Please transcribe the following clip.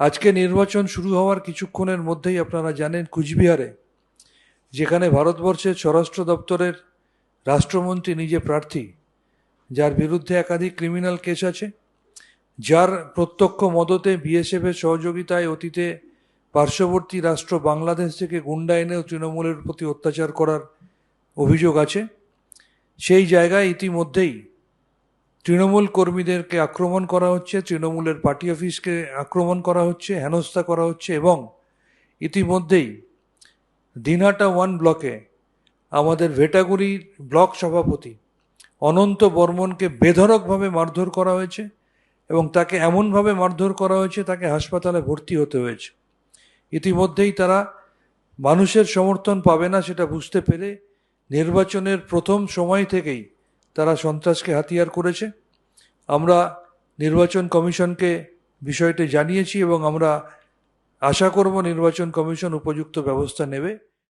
আজকে নির্বাচন শুরু হওয়ার কিছুক্ষণের মধ্যেই আপনারা জানেন কুচবিহারে, যেখানে ভারতবর্ষের স্বরাষ্ট্র দপ্তরের রাষ্ট্রমন্ত্রী নিজে প্রার্থী, যার বিরুদ্ধে একাধিক ক্রিমিনাল কেস আছে, যার প্রত্যক্ষ মদতে বিএসএফের সহযোগিতায় অতীতে পার্শ্ববর্তী রাষ্ট্র বাংলাদেশ থেকে গুন্ডা এনেও তৃণমূলের প্রতি অত্যাচার করার অভিযোগ আছে। সেই জায়গায় ইতিমধ্যেই তৃণমূল কর্মীদেরকে আক্রমণ করা হচ্ছে, তৃণমূলের পার্টি অফিসকে আক্রমণ করা হচ্ছে, হেনস্থা করা হচ্ছে এবং ইতিমধ্যেই দিনহাটা ওয়ান ব্লকে আমাদের ভেটাগুড়ি ব্লক সভাপতি অনন্ত বর্মনকে বেধরকভাবে মারধর করা হয়েছে এবং তাকে এমনভাবে মারধর করা হয়েছে, তাকে হাসপাতালে ভর্তি হতে হয়েছে। ইতিমধ্যেই তারা মানুষের সমর্থন পাবে না সেটা বুঝতে পেরে নির্বাচনের প্রথম সময় থেকেই তারা সন্ত্রাসকে হাতিয়ার করেছে। আমরা নির্বাচন কমিশনকে বিষয়টি জানিয়েছি এবং আমরা আশা করব নির্বাচন কমিশন উপযুক্ত ব্যবস্থা নেবে।